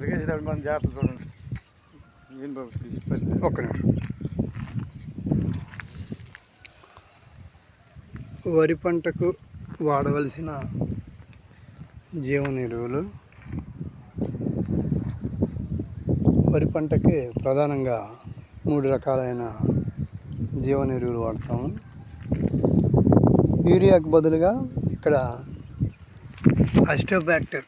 తిరిగేసేటప్పుడు మనం జాగ్రత్త చూడండి. ఏం బాబు పరిస్థితి? ఒక్క నిమిషం. వరి పంటకు వాడవలసిన జీవన ఎరువులు వరి పంటకి ప్రధానంగా మూడు రకాలైన జీవన ఎరువులు వాడతాము. యూరియాకు బదులుగా ఇక్కడ అస్టోబ్యాక్టర్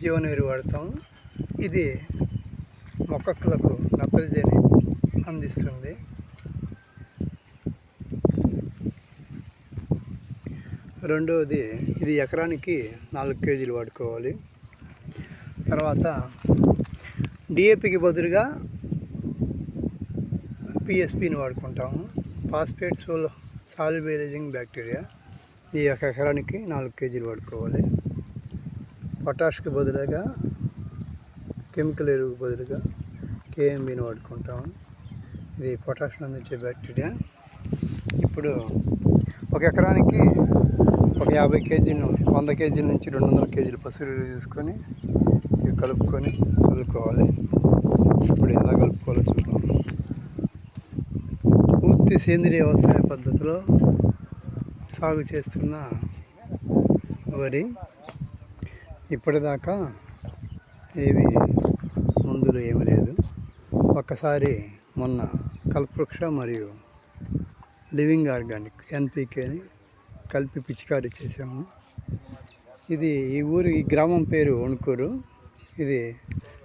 జీవన ఎరువు వాడతాము ఇది మొక్కలకు నత్రజని అందిస్తుంది. రెండవది ఇది ఎకరానికి నాలుగు కేజీలు వాడుకోవాలి. తర్వాత డిఏపికి బదులుగా పిఎస్పిని వాడుకుంటాము. ఫాస్ఫేట్ సోల్ సాల్బేరైజింగ్ బ్యాక్టీరియా ఈ ఒక ఎకరానికి నాలుగు కేజీలు వాడుకోవాలి. పొటాష్కి బదులుగా కెమికల్ ఎరువు బదులుగా కేఎంబిని వాడుకుంటాం. ఇది పొటాషియం అందించే బ్యాక్టీరియా. ఇప్పుడు ఒక ఎకరానికి ఒక యాభై కేజీలు వంద కేజీల నుంచి రెండు వందల కేజీలు పసురు తీసుకొని ఇవి కలుపుకొని కలుపుకోవాలి. ఇప్పుడు ఎలా కలుపుకోవాలో చూద్దాం. పూర్తి సేంద్రియ వ్యవసాయ పద్ధతిలో సాగు చేస్తున్న వరి ఇప్పటిదాకా ఏవి మందులు ఏమీ లేదు. ఒక్కసారి మొన్న కల్పవృక్ష మరియు లివింగ్ ఆర్గానిక్ ఎన్పికేని కలిపి పిచికారీ చేసాము ఇది ఈ ఊరి ఈ గ్రామం పేరు వణుకూరు. ఇది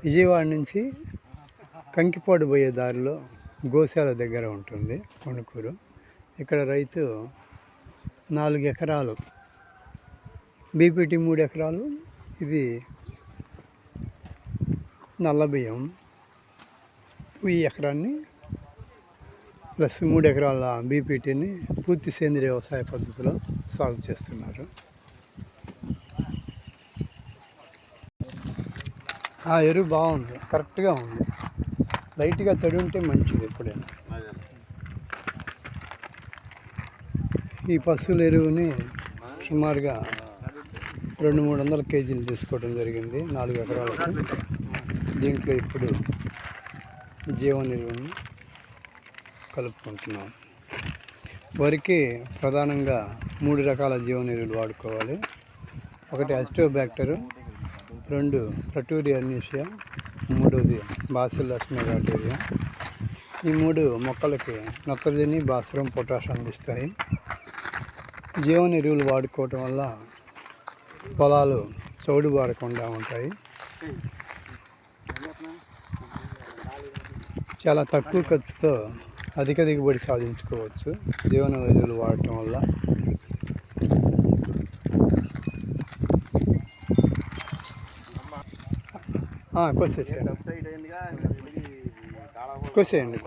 విజయవాడ నుంచి కంకిపాడు పోయే దారిలో గోశాల దగ్గర ఉంటుంది వణుకూరు. ఇక్కడ రైతు నాలుగు ఎకరాలు బీపీటీ మూడు ఎకరాలు ఇది నల్ల బియ్యం. ఈ ఎకరాన్ని ప్లస్ మూడు ఎకరాల బీపీటీని పూర్తి సేంద్రియ వ్యవసాయ పద్ధతిలో సాగు చేస్తున్నారు. ఆ ఎరువు బాగుంది కరెక్ట్గా ఉంది. లైట్గా తడి ఉంటే మంచిది ఎప్పుడైనా. ఈ పశువుల ఎరువుని సుమారుగా రెండు మూడు వందల కేజీలు తీసుకోవడం జరిగింది నాలుగు ఎకరాలకి. దీంట్లో ఇప్పుడు జీవ నిల్వను కలుపుకుంటున్నాం. వరికి ప్రధానంగా మూడు రకాల జీవ ఎరువులు వాడుకోవాలి. ఒకటి అస్టోబ్యాక్టరు రెండు ప్రటూరియా అర్నీషియా మూడోది బాసిల్లస్ మెగాటేరియా ఈ మూడు మొక్కలకి నత్రజని భాస్వరం పొటాష్ అందిస్తాయి. జీవన ఎరువులు వాడుకోవటం వల్ల పొలాలు చౌడు బారకుండా ఉంటాయి. చాలా తక్కువ ఖర్చుతో అధిక దిగుబడి సాధించుకోవచ్చు జీవన వైద్యులు వాడటం వల్ల. కోసేసేయండి. కోసేయండి.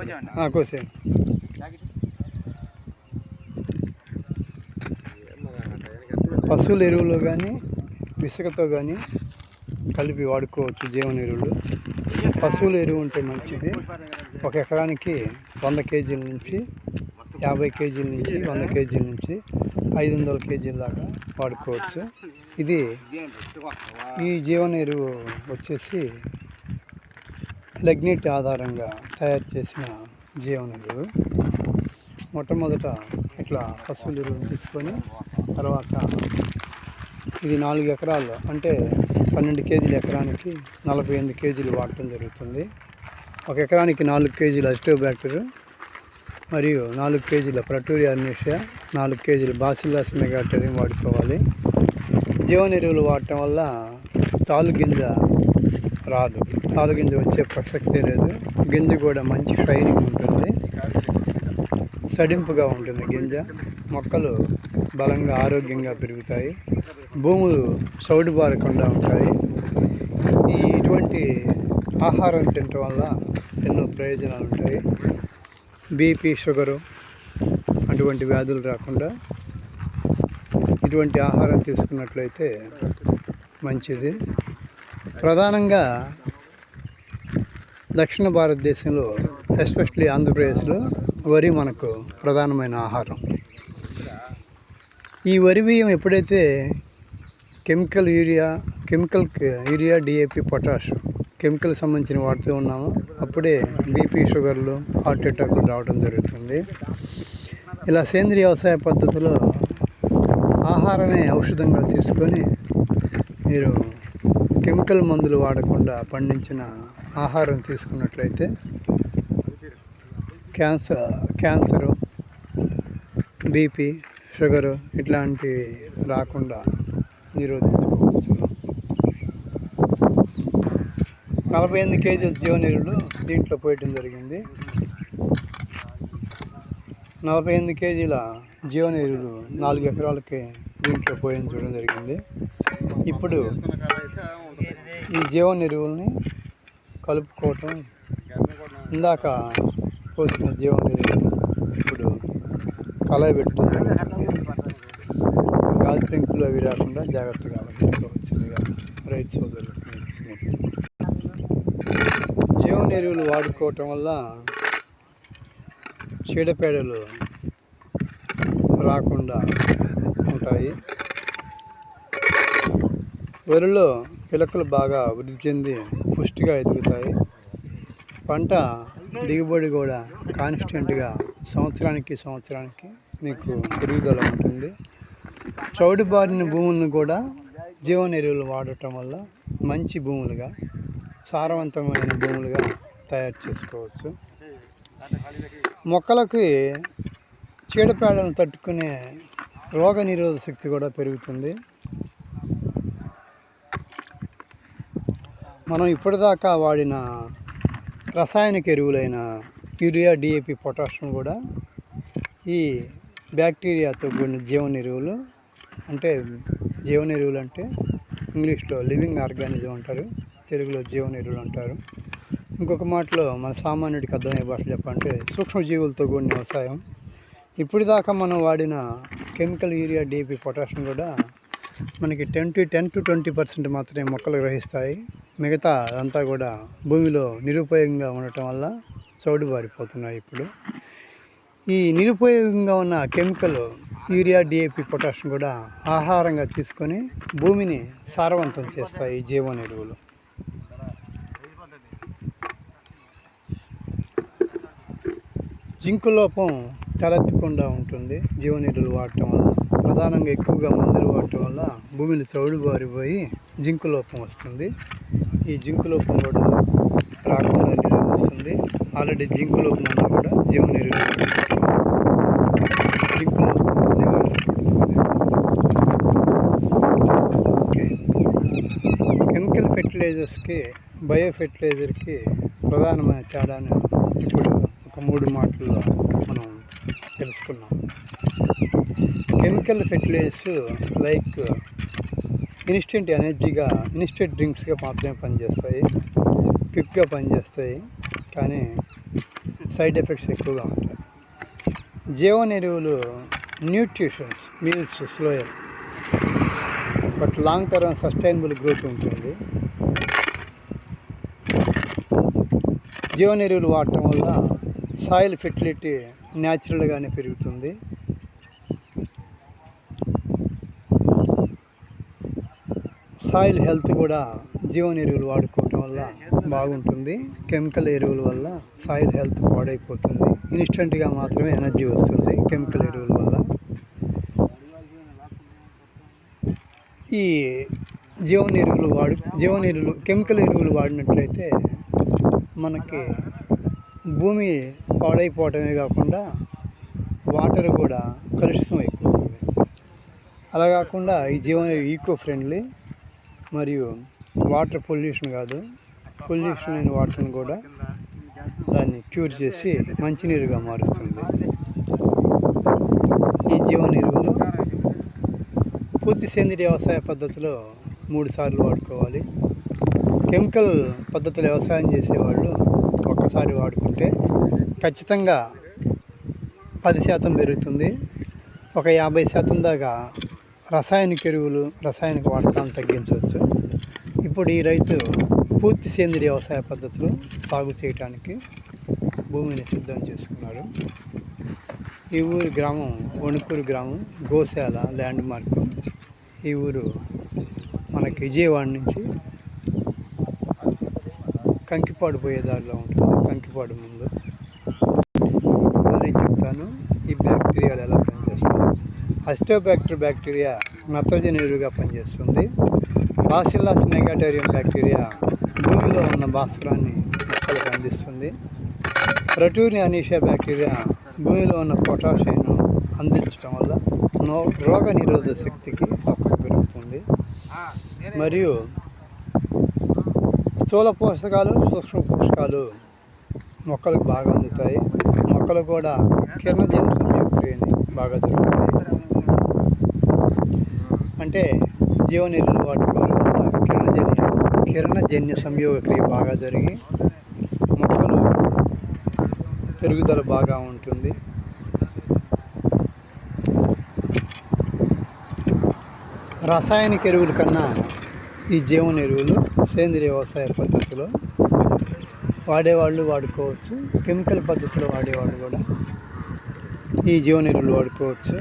కోసేయండి. పశువుల ఎరువులు కానీ ఇసుకతో కానీ కలిపి వాడుకోవచ్చు జీవన ఎరువులు పశువుల ఎరువు ఉంటే మంచిది. ఒక ఎకరానికి వంద కేజీల నుంచి యాభై కేజీల నుంచి వంద కేజీల నుంచి ఐదు వందల కేజీల దాకా వాడుకోవచ్చు. ఇది ఈ జీవన ఎరువు వచ్చేసి లగ్నిట్ ఆధారంగా తయారు చేసిన జీవన ఎరువు మొట్టమొదట ఇట్లా పశువుల ఎరువులు తీసుకొని తర్వాత ఇది నాలుగు ఎకరాలు అంటే పన్నెండు కేజీల ఎకరానికి నలభై ఎనిమిది కేజీలు వాడటం జరుగుతుంది. ఒక ఎకరానికి నాలుగు కేజీల అస్టోబ్యాక్టర్ మరియు నాలుగు కేజీల ప్రటూరియా అర్నిషియా నాలుగు కేజీల బాసిల్లాస్ మెగాటరీని వాడుకోవాలి. జీవన ఎరువులు వాడటం వల్ల తాలు గింజ రాదు. తాలు గింజ వచ్చే ప్రసక్తే లేదు. గింజ కూడా మంచి షైనింగ్ ఉంటుంది. సడింపుగా ఉంటుంది గింజ. మొక్కలు బలంగా ఆరోగ్యంగా పెరుగుతాయి. భూములు సౌడు బారకుండా ఉంటాయి. ఈ ఇటువంటి ఆహారం తినటం వల్ల ఎన్నో ప్రయోజనాలు ఉంటాయి. బీపీ షుగరు అటువంటి వ్యాధులు రాకుండా ఇటువంటి ఆహారం తీసుకున్నట్లయితే మంచిది. ప్రధానంగా దక్షిణ భారతదేశంలో ఎస్పెషల్లీ ఆంధ్రప్రదేశ్లో వరి మనకు ప్రధానమైన ఆహారం. ఈ వరి బియ్యం ఎప్పుడైతే chemical urea chemical urea DAP potash chemical సంబంధించిన వాడుతూ ఉన్నాము. అప్పుడే బీపీ షుగర్లు హార్ట్ అటాక్లు రావడం జరుగుతుంది. ఇలా సేంద్రియ వ్యవసాయ పద్ధతిలో ఆహారమే ఔషధంగా తీసుకొని మీరు కెమికల్ మందులు వాడకుండా పండించిన ఆహారం తీసుకున్నట్లయితే క్యాన్సర్ క్యాన్సరు బీపీ షుగరు ఇట్లాంటివి రాకుండా నిరోధించుకోవచ్చు. నలభై ఎనిమిది కేజీల జీవనీరులు దీంట్లో పోయటం జరిగింది. నలభై ఎనిమిది కేజీల జీవనీరులు నాలుగు ఎకరాలకి దీంట్లో పోయించడం జరిగింది. ఇప్పుడు ఈ జీవనిరువుల్ని కలుపుకోవటం ఇందాక పోసిన జీవనిరువులు ఇప్పుడు కలయి పెట్టుకుంటాం పెంకులు అవి రాకుండా జాగ్రత్తగా వహించుకోవాల్సిందిగా రైతు సోదరులకు జీవన ఎరువులు వాడుకోవటం వల్ల చీడపేడలు రాకుండా ఉంటాయి. వరిలో పిలకలు బాగా వృద్ధి చెంది పుష్టిగా ఎదుగుతాయి. పంట దిగుబడి కూడా కాన్స్టెంట్గా సంవత్సరానికి సంవత్సరానికి మీకు పెరుగుదల ఉంటుంది. చౌడు బారిన భూములను కూడా జీవన ఎరువులు వాడటం వల్ల మంచి భూములుగా సారవంతమైన భూములుగా తయారు చేసుకోవచ్చు. మొక్కలకి చీడపేడలను తట్టుకునే రోగ నిరోధక శక్తి కూడా పెరుగుతుంది. మనం ఇప్పటిదాకా వాడిన రసాయనిక ఎరువులైన యూరియా డిఏపి పొటాషియం కూడా ఈ బ్యాక్టీరియాతో కూడిన జీవన ఎరువులు అంటే జీవన ఎరువులు అంటే ఇంగ్లీష్లో లివింగ్ ఆర్గానిజం అంటారు తెలుగులో జీవన ఎరువులు అంటారు. ఇంకొక మాటలో మన సామాన్యుడికి అర్థమయ్యే భాష చెప్పాలంటే సూక్ష్మజీవులతో కూడిన వ్యవసాయం. ఇప్పటిదాకా మనం వాడిన కెమికల్ యూరియా డీపీ పొటాషియం కూడా మనకి twenty ten to twenty percent మాత్రమే మొక్కలు గ్రహిస్తాయి. మిగతా అదంతా కూడా భూమిలో నిరుపయోగంగా ఉండటం వల్ల చౌడు బారిపోతున్నాయి ఇప్పుడు. ఈ నిరుపయోగంగా ఉన్న కెమికల్ యూరియా డిఏపి పొటాషియం కూడా ఆహారంగా తీసుకొని భూమిని సారవంతం చేస్తాయి జీవన ఎరువులు. జింకు లోపం తలెత్తకుండా ఉంటుంది. జీవన ఎరువులు వాడటం వల్ల ప్రధానంగా ఎక్కువగా మందులు వాడటం వల్ల భూమిని చౌడు బారిపోయి జింకు లోపం వస్తుంది. ఈ జింకు లోపం కూడా రాకుండా నిరోధిస్తుంది ఆల్రెడీ జింకు లోపం కూడా జీవన ఎరువులు జింకు లోపం నివారించబడుతుంది ఓకే కెమికల్ ఫెర్టిలైజర్స్కి బయో ఫెర్టిలైజర్కి ప్రధానమైన తేడాను ఇప్పుడు ఒక మూడు మాటల్లో మనం తెలుసుకున్నాం కెమికల్ ఫెర్టిలైజర్స్ లైక్ ఇన్స్టెంట్ ఎనర్జీగా ఇన్స్టెంట్ డ్రింక్స్గా మాత్రమే పనిచేస్తాయి క్విక్గా పనిచేస్తాయి కానీ సైడ్ ఎఫెక్ట్స్ ఎక్కువగా ఉంటాయి. జీవన ఎరువులు nutritions meals slower but long term sustainable growth ఉంటుంది. జీవన ఎరువులు వాడటం వల్ల సాయిల్ ఫెర్టిలిటీ న్యాచురల్గానే పెరుగుతుంది. సాయిల్ హెల్త్ కూడా జీవన ఎరువులు వాడుకోవటం వల్ల బాగుంటుంది. కెమికల్ ఎరువుల వల్ల సాయిల్ హెల్త్ పాడైపోతుంది. ఇన్స్టెంట్గా మాత్రమే ఎనర్జీ వస్తుంది కెమికల్ ఎరువుల వల్ల. ఈ జీవన ఎరువులు వాడు జీవన ఎరువులు కెమికల్ ఎరువులు వాడినట్లయితే మనకి భూమి పాడైపోవటమే కాకుండా వాటర్ కూడా కలుషితం అయిపోతుంది. అలా కాకుండా ఈ జీవన ఈకో ఫ్రెండ్లీ మరియు వాటర్ పొల్యూషన్ కాదు పొల్యూషన్ అయిన వాటర్ని కూడా దాన్ని క్యూర్ చేసి మంచినీరుగా మారుస్తుంది. ఈ జీవన ఎరువులు పూర్తి సేంద్రియ వ్యవసాయ పద్ధతిలో మూడు సార్లు వాడుకోవాలి. కెమికల్ పద్ధతిలో వ్యవసాయం చేసేవాళ్ళు ఒక్కసారి వాడుకుంటే ఖచ్చితంగా పది శాతం పెరుగుతుంది. ఒక యాభై శాతం దాకా రసాయనిక ఎరువులు రసాయనిక వాడకాలను తగ్గించవచ్చు. ఇప్పుడు ఈ రైతు పూర్తి సేంద్రియ వ్యవసాయ పద్ధతులు సాగు చేయడానికి భూమిని సిద్ధం చేసుకున్నాడు. ఈ ఊరు గ్రామం వణుకూరు గ్రామం గోశాల ల్యాండ్ మార్క్. ఈ ఊరు మనకి విజయవాడ నుంచి కంకిపాడు పోయే దారిలో ఉంటుంది. కంకిపాడు ముందు. మళ్ళీ చెప్తాను ఈ బ్యాక్టీరియాలు ఎలా పనిచేస్తాయి? అస్టోబ్యాక్టర్ బ్యాక్టీరియా నత్రజని ఎరువుగా పనిచేస్తుంది. బాసిల్లాస్ మెగాటేరియం బ్యాక్టీరియా భూమిలో ఉన్న భాస్కరాన్ని మొక్కలకు అందిస్తుంది. ప్రటూరి అనీషియా బ్యాక్టీరియా భూమిలో ఉన్న పొటాషియంను అందించడం వల్ల నో రోగ నిరోధక శక్తికి మొక్కకు పెరుగుతుంది. మరియు స్థూల పోషకాలు సూక్ష్మ పోషకాలు మొక్కలకు బాగా అందుతాయి. మొక్కలు కూడా కిరణజన్య సంయోక్రియని బాగా జరుగుతాయి. అంటే జీవనీరులు వాడుకోవడం వల్ల కిరణజన్య కిరణజన్య సంయోగ క్రియ బాగా జరిగి మొక్కలు పెరుగుదల బాగా ఉంటుంది. రసాయనిక ఎరువుల కన్నా ఈ జీవన ఎరువులు సేంద్రియ వ్యవసాయ పద్ధతిలో వాడేవాళ్ళు వాడుకోవచ్చు. కెమికల్ పద్ధతిలో వాడేవాళ్ళు కూడా ఈ జీవన ఎరువులు వాడుకోవచ్చు.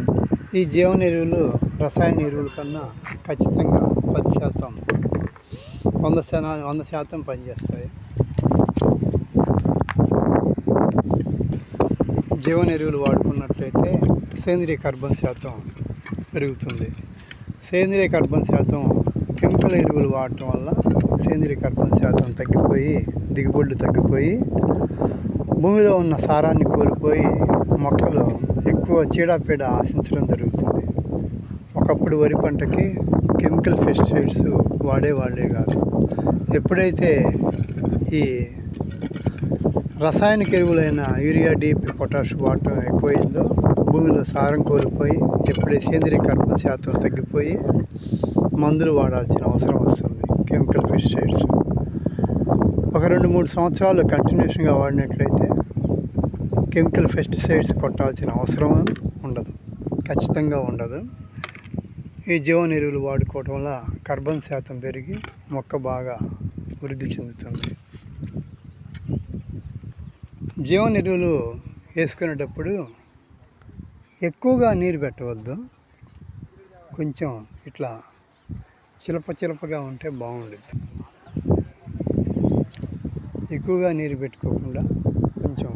ఈ జీవన ఎరువులు రసాయన ఎరువుల కన్నా ఖచ్చితంగా పది శాతం వంద శాతం వంద శాతం పనిచేస్తాయి. జీవన ఎరువులు వాడుకున్నట్లయితే సేంద్రియ కార్బన్ శాతం పెరుగుతుంది. సేంద్రియ కార్బన్ శాతం కెమికల్ ఎరువులు వాడటం వల్ల సేంద్రియ కార్బన్ శాతం తగ్గిపోయి దిగుబడులు తగ్గిపోయి భూమిలో ఉన్న సారాన్ని కోల్పోయి మొక్కలు ఎక్కువ చీడపీడ ఆశించడం జరుగుతుంది. ఒకప్పుడు వరి పంటకి కెమికల్ పెస్టిసైడ్స్ వాడేవాళ్ళే కాదు. ఎప్పుడైతే ఈ రసాయనిక ఎరువులైన యూరియా డిపి పొటాష్ వాడటం ఎక్కువైందో భూమిలో సారం కోల్పోయి ఎప్పుడే సేంద్రియ కర్మ శాతం తగ్గిపోయి మందులు వాడాల్సిన అవసరం వస్తుంది కెమికల్ పెస్టిసైడ్స్ ఒక రెండు మూడు సంవత్సరాలు కంటిన్యూషన్గా వాడినట్లయితే కెమికల్ పెస్టిసైడ్స్ కొట్టాల్సిన అవసరం ఉండదు ఖచ్చితంగా ఉండదు. ఈ జీవన ఎరువులు వాడుకోవటం వల్ల కార్బన్ శాతం పెరిగి మొక్క బాగా వృద్ధి చెందుతుంది. జీవన ఎరువులు వేసుకునేటప్పుడు ఎక్కువగా నీరు పెట్టవద్దు కొంచెం ఇట్లా చిలప చిలపగా ఉంటే బాగుండుద్ది. ఎక్కువగా నీరు పెట్టుకోకుండా కొంచెం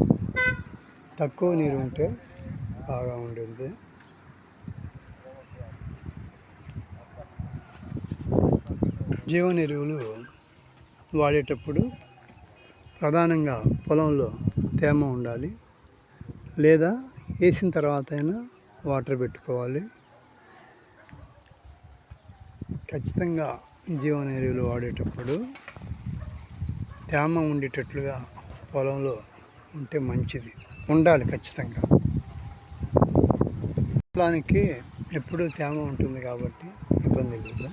తక్కువ నీరు ఉంటే బాగా ఉంటుంది జీవన ఎరువులు వాడేటప్పుడు ప్రధానంగా పొలంలో తేమ ఉండాలి లేదా వేసిన తర్వాత అయినా వాటర్ పెట్టుకోవాలి. ఖచ్చితంగా జీవన ఎరువులు వాడేటప్పుడు తేమ ఉండేటట్లుగా పొలంలో ఉంటే మంచిది. ఉండాలి ఖచ్చితంగా. పొలానికి ఎప్పుడూ తేమ ఉంటుంది కాబట్టి ఇబ్బంది లేదు.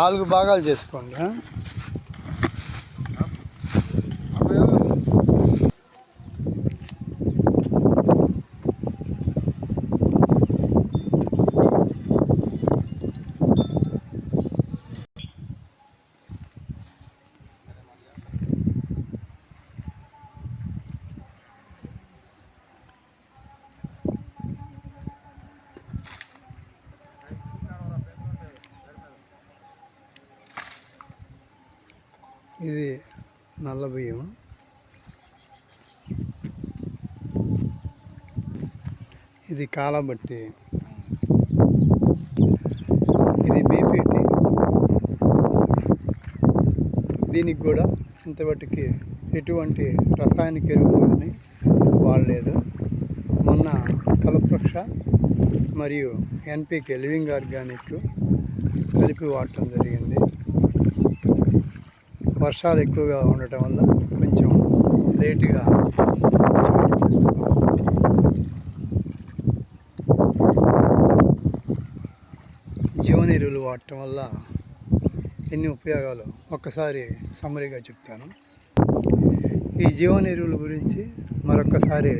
నాలుగు భాగాలు చేసుకోండి. ఇది నల్ల బియ్యం. ఇది కాలబట్టి ఇది బీపీటీ దీనికి కూడా ఇంతవరకు ఎటువంటి రసాయనిక ఎరువులు వాడలేదు. మొన్న కలపృక్ష మరియు ఎన్పికే లివింగ్ ఆర్గానిక్ కలిపి వాడటం జరిగింది. వర్షాలు ఎక్కువగా ఉండటం వల్ల కొంచెం లేటుగా స్టార్ట్ జీవన ఎరువులు వాడటం వల్ల ఎన్ని ఉపయోగాలు? ఒక్కసారి సమ్మరీగా చెప్తాను. ఈ జీవన ఎరువుల గురించి మరొకసారి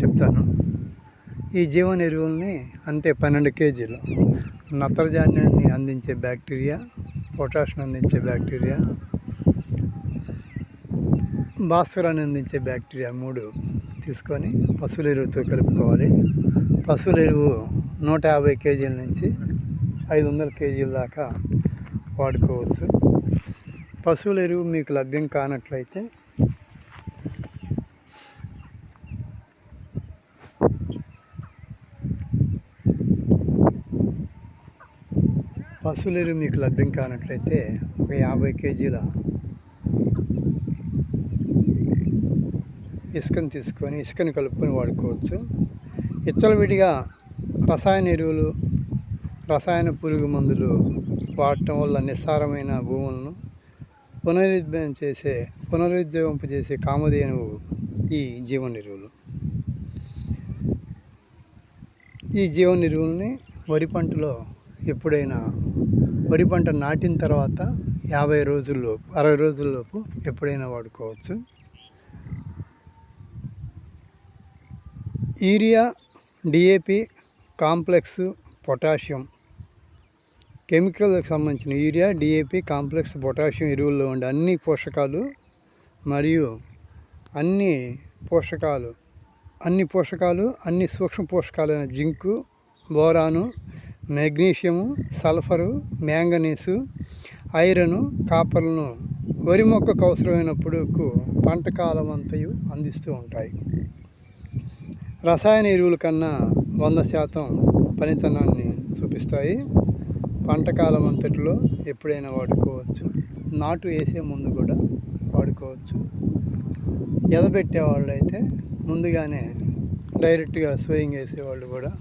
చెప్తాను. ఈ జీవన ఎరువుల్ని అంటే పన్నెండు కేజీలు నత్రజాన్యాన్ని అందించే బ్యాక్టీరియా పొటాషియం అందించే బ్యాక్టీరియా భాస్వరాన్ని అందించే బ్యాక్టీరియా మూడు తీసుకొని పశువుల ఎరువుతో కలుపుకోవాలి. పశువుల ఎరువు నూట యాభై కేజీల నుంచి ఐదు వందల కేజీల దాకా వాడుకోవచ్చు. పశువుల ఎరువు మీకు లభ్యం కానట్లయితే పశువుల ఎరువు మీకు లభ్యం కానట్లయితే ఒక యాభై కేజీల ఇసుకను తీసుకొని ఇసుకను కలుపుకొని వాడుకోవచ్చు. విచ్చలవిడిగా రసాయన ఎరువులు రసాయన పురుగు మందులు వాడటం వల్ల నిస్సారమైన భూములను పునరుద్ధం చేసే పునరుజ్జీవింప చేసే కామధేనువు ఈ జీవన ఎరువులు ఈ జీవన ఎరువుల్ని వరి పంటలో ఎప్పుడైనా వరి పంట నాటిన తర్వాత యాభై రోజుల్లోపు అరవై రోజుల్లోపు ఎప్పుడైనా వాడుకోవచ్చు. Urea DAP complex potassium. కెమికల్కి సంబంధించిన యూరియా డిఏపి కాంప్లెక్స్ పొటాషియం ఎరువుల్లో ఉండే అన్ని పోషకాలు మరియు అన్ని పోషకాలు అన్ని పోషకాలు అన్ని సూక్ష్మ పోషకాలైన zinc boron magnesium sulphur manganese iron కాపర్లను వరి మొక్కకు అవసరమైనప్పుడు పంట కాలం అంతయు అందిస్తూ ఉంటాయి. రసాయన ఎరువుల కన్నా వంద శాతం పనితనాన్ని చూపిస్తాయి. పంట కాలం అంతటిలో ఎప్పుడైనా వాడుకోవచ్చు. నాటు వేసే ముందు కూడా వాడుకోవచ్చు. ఎదబెట్టే వాళ్ళు అయితే ముందుగానే డైరెక్ట్గా స్వయంగా వేసేవాళ్ళు కూడా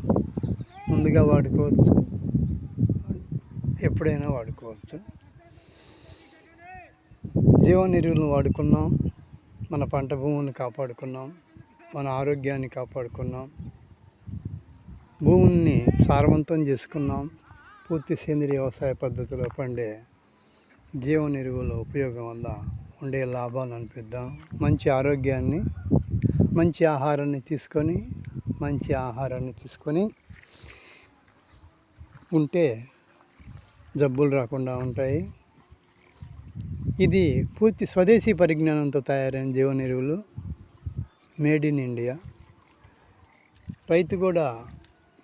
ముందుగా వాడుకోవచ్చు. ఎప్పుడైనా వాడుకోవచ్చు. జీవనిరువులను వాడుకున్నాం. మన పంట భూములను కాపాడుకున్నాం. మన ఆరోగ్యాన్ని కాపాడుకున్నాం. భూముల్ని సారవంతం చేసుకున్నాం. పూర్తి సేంద్రియ వ్యవసాయ పద్ధతిలో పండే జీవన ఎరువుల ఉపయోగం వల్ల ఉండే లాభాలు అనిపిద్దాం. మంచి ఆరోగ్యాన్ని మంచి ఆహారాన్ని తీసుకొని మంచి ఆహారాన్ని తీసుకొని ఉంటే జబ్బులు రాకుండా ఉంటాయి ఇది పూర్తి స్వదేశీ పరిజ్ఞానంతో తయారైన జీవన ఎరువులు మేడ్ ఇన్ ఇండియా రైతు కూడా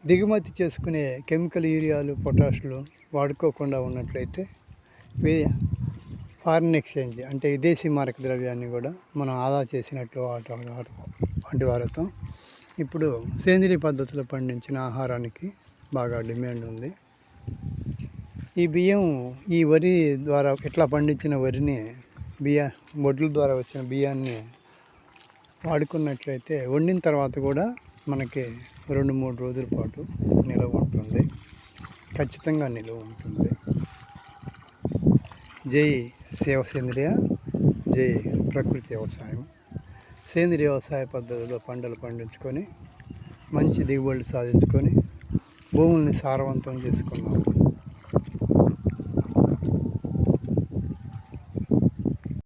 దిగుమతి చేసుకునే కెమికల్ యూరియాలు పొటాషులు వాడుకోకుండా ఉన్నట్లయితే ఫారిన్ ఎక్స్చేంజ్ అంటే విదేశీ మారక ద్రవ్యాన్ని కూడా మనం ఆదా చేసినట్లు వాటి వాటి వాడతాం ఇప్పుడు సేంద్రియ పద్ధతిలో పండించిన ఆహారానికి బాగా డిమాండ్ ఉంది. ఈ బియ్యం ఈ వరి ద్వారా ఎట్లా పండించిన వరిని బియ్య వడ్ల ద్వారా వచ్చిన బియ్యాన్ని వాడుకున్నట్లయితే వండిన తర్వాత కూడా మనకి రెండు మూడు రోజుల పాటు నిలవ ఉంటుంది. ఖచ్చితంగా నిలువ ఉంటుంది. జై సేవ సేంద్రియ జై ప్రకృతి వ్యవసాయం. సేంద్రియ వ్యవసాయ పద్ధతిలో పంటలు పండించుకొని మంచి దిగుబడులు సాధించుకొని భూముల్ని సారవంతం చేసుకున్నాం.